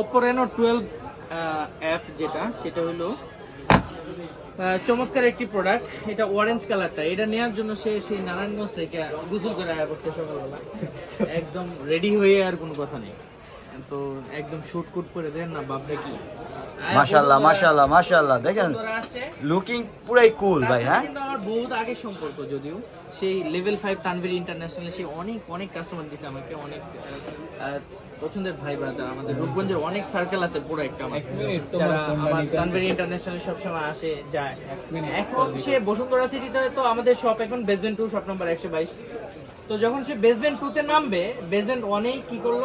Oppo Reno twelve F যেটা, সেটা হলো চমৎকার একটি প্রোডাক্ট এটা অরেঞ্জ কালারটা এটা নেওয়ার জন্য সে সেই নারায়ণগঞ্জ থেকে গুজল করে আয় করছে সকালবেলা। একদম রেডি হয়ে আর কোনো কথা নেই। তো একদম শুট কুট করে দেন না বাপটা কি? আয়া মাশাল্লাহ বন্ধুরা- মাশাল্লাহ মাশাল্লাহ দেখেন লুকিং পুরাই কুল ভাই হ্যাঁ? কিন্তু আমার বহুত আগের সম্পর্ক যদিও। সেই লেভেল ফাইভ তানভীর ইন্টারন্যাশনাল সেই অনেক অনেক কাস্টমার দিছে আমাকে অনেক পছন্দের ভাই ব্রাদার আমাদের। রূপগঞ্জের অনেক সার্কেল আছে পুরো একটা আমার যারা আমার তানভীর ইন্টারন্যাশনাল সবসময় আসে যায়। এখন সে বসুন্ধরা সিটিতে তো আমাদের শপ এখন বেসমেন্ট টু শপ নাম্বার একশো বাইশ। তো যখন সে বেসমেন্ট টু তে নামবে বেসমেন্ট ওয়ানেই কি করল?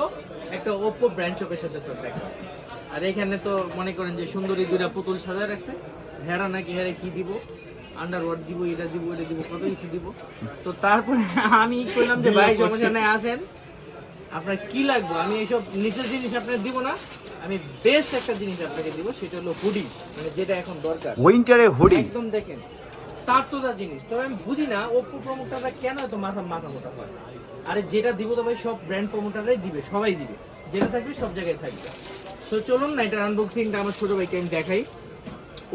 একটা ওপো ব্র্যান্ড শপের সাথে তো দেখা আর এখানে তো মনে করেন যে সুন্দরী দুইটা পুতুল সাজায় রাখছে। হেরা নাকি হেরে কি দিব? আন্ডারওয়ার্ড দিব এটা দিব এটা দিব কত কিছু দিব। তো তারপরে আমি কইলাম যে ভাই আসেন আপনার কি লাগবে? আমি এইসব নিচের জিনিস আপনার দিব না। আমি বেস্ট একটা জিনিস আপনাকে দিব সেটা হলো হুডি মানে যেটা এখন দরকার। উইন্টারে হুডি একদম দেখেন। তার তো তার জিনিস। তবে আমি বুঝি না ওপো প্রমোটাররা কেন এত মাথা মাথা মোটা হয়? আরে যেটা দিব তো ভাই সব ব্র্যান্ড প্রমোটাররাই দিবে, সবাই দিবে। যেটা থাকবে সব জায়গায় থাকবে। সো চলুন না, এটার আনবক্সিংটা আমার ছোট ভাইকে আমি দেখাই।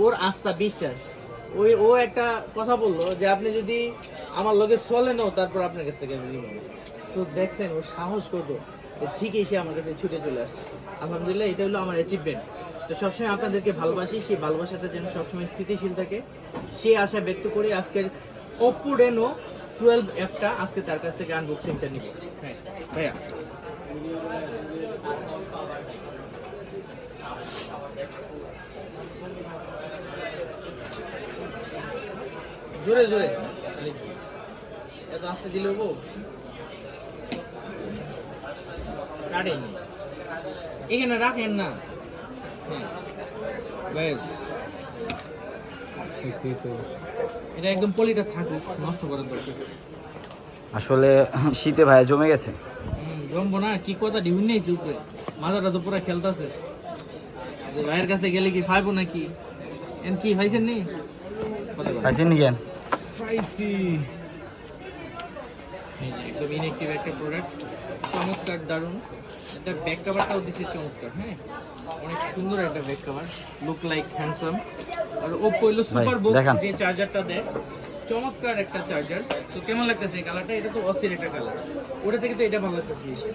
ওর আস্থা, বিশ্বাস। ওই, ও একটা কথা বলল যে আপনি যদি আমার লগে চলেনও তারপর আপনার কাছ থেকে আমি সো দেখছেন, ও সাহস কত ঠিকই সে আমার কাছে ছুটে চলে আসছে। আলহামদুলিল্লাহ, এটা হলো আমার অ্যাচিভমেন্ট তো সবসময় আপনাদেরকে ভালোবাসি, সেই ভালোবাসাটা যেন সবসময় স্থিতিশীল থাকে। সেই আশা ব্যক্ত করে আজকের ওপো রেনো টুয়েলভ এফটা আজকে তার কাছ থেকে আনবক্সিংটা নিব। হ্যাঁ ভাইয়া। জোরে জোরে। এত আসতে দিলে হব? কাটেন এখানে রাখেন না। ব্যাস এটা একদম পলিটা থাকুক নষ্ট করার দরকার। আসলে শীতে ভাই জমে গেছে। জমবো না কি কথা ডিউন নেইছে উপরে। মাথাটা তো পুরো খেলতেছে। ভাইয়ের কাছে গেলে কি খাইবো নাকি? এন কি খাইছেন নি। পাইছেন নি কেন? যে একদম ইনএক্টিভ একটা প্রোডাক্ট চমৎকার দারুণ। এটা ব্যাক কাভারটাও দিছে চমৎকার হ্যাঁ? অনেক সুন্দর একটা back cover look like handsome আর ওপো হলো সুপার বুক। যে চার্জারটা দেয় চমৎকার একটা চার্জার তো কেমন লাগতেছে এই কালারটা এটা তো অস্থির একটা কালার ওটা থেকে তো এটা ভালো লাগতেছে বেশি।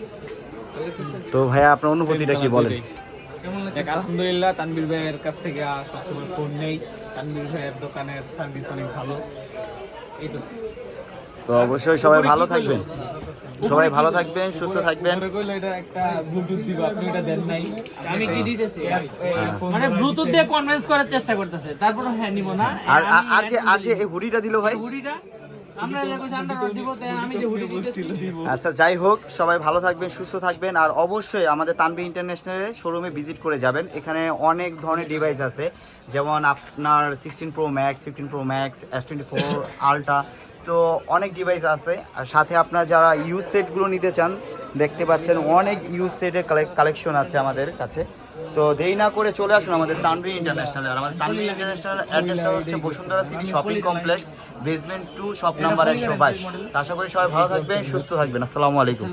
তো ভাইয়া আপনার অনুভূতিটা কি বলেন? আলহামদুলিল্লাহ তানবির ভাইয়ের কাছ থেকে আর সবসময় ফোন নেই। তানবির ভাইয়ের দোকানের সার্ভিস অনেক ভালো। এই তো। তো অবশ্যই সবাই ভালো থাকবেন। সবাই ভালো থাকবেন সুস্থ থাকবেন। মনে করল এটা একটা ব্লুটুথ দিব আপনি এটা দেন নাই। আমি কি দিতেছি? ফোন মানে ব্লুটুথ দিয়ে কনভিন্স করার চেষ্টা করতেছে। তারপর হ্যাঁ নিব না। আর আর- আমি আর যে আর যে এই হুডিটা দিল ভাই? হুডিটা? আমরা যে কইছি আমরা দিব তাই আমি যে হুডি দিতেছি। আচ্ছা যাই হোক সবাই ভালো থাকবেন সুস্থ থাকবেন। আর অবশ্যই আমাদের তানবি ইন্টারন্যাশনাল শোরুমে ভিজিট করে যাবেন। এখানে অনেক ধরনের ডিভাইস আছে। যেমন আপনার sixteen pro max fifteen pro max S twenty four ultra তো অনেক ডিভাইস আছে। আর সাথে আপনার যারা ইউজ সেটগুলো নিতে চান, দেখতে পাচ্ছেন অনেক ইউজ সেটের কালেকশন আছে আমাদের কাছে। তো দেরি না করে চলে আসুন আমাদের তানবি ইন্টারন্যাশনাল আর আমাদের তানবি ইন্টারন্যাশনাল অ্যাড্রেসটা হচ্ছে Bashundhara city shopping complex basement two shop number একশো বাইশ। আশা করি সবাই ভালো থাকবেন, সুস্থ থাকবেন। আসসালামু আলাইকুম।